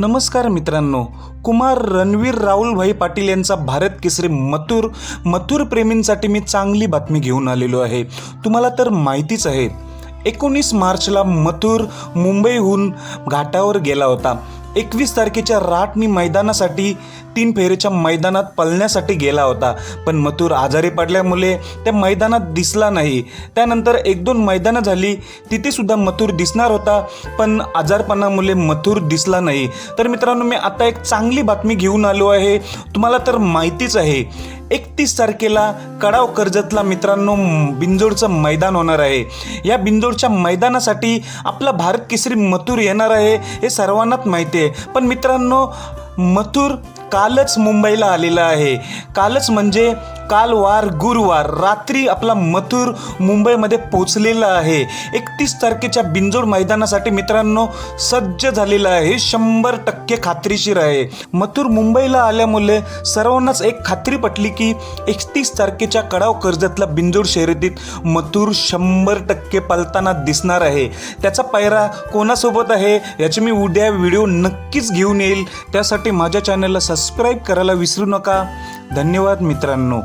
नमस्कार मित्रांनो कुमार रणवीर राहुलभाई पाटील यांचा भारत केसरी मथुर मथुर प्रेमींसाठी मी चांगली बातमी घेऊन आलेलो आहे. तुम्हाला तर माहितीच आहे एकोणीस मार्चला मथुर मुंबईहून घाटावर गेला होता. एकवीस तारखेच्या राटनी मैदानासाठी तीन फेरीच्या मैदानात पळण्यासाठी गेला होता. पण मथुर आजारी पडल्यामुळे त्या मैदानात दिसला नाही. त्यानंतर एक दोन मैदानं झाली तिथे सुद्धा मथुर दिसणार होता पण आजारपणामुळे मथुर दिसला नाही. तर मित्रांनो मी आता एक चांगली बातमी घेऊन आलो आहे. तुम्हाला तर माहितीच आहे एकतीस तारखेला कडाव कर्जतला मित्रांनो बिंजोडचं मैदान होणार आहे. या बिंजोडच्या मैदानासाठी आपला भारत केसरी मथुर येणार आहे हे सर्वांनाच माहिती आहे. पण मित्रांनो मथुर कालच मुंबईला आलेला आहे. कालच म्हणजे कालवार गुरुवार रात्री आपला मथुर मुंबईमध्ये पोचलेला आहे. एकतीस तारखेच्या बिंजोड मैदानासाठी मित्रांनो सज्ज झालेला आहे. शंभर टक्के खात्रीशीर आहे. मथुर मुंबईला आल्यामुळे सर्वांनाच एक खात्री पटली की एकतीस तारखेच्या कडाव कर्जतला बिंजोड शर्यतीत मथुर शंभर टक्के पलताना दिसणार आहे. त्याचा पायरा कोणासोबत आहे याची मी उद्या व्हिडिओ नक्कीच घेऊन येईल. त्यासाठी माझ्या चॅनलला सबस्क्राईब करायला विसरू नका. धन्यवाद मित्रांनो.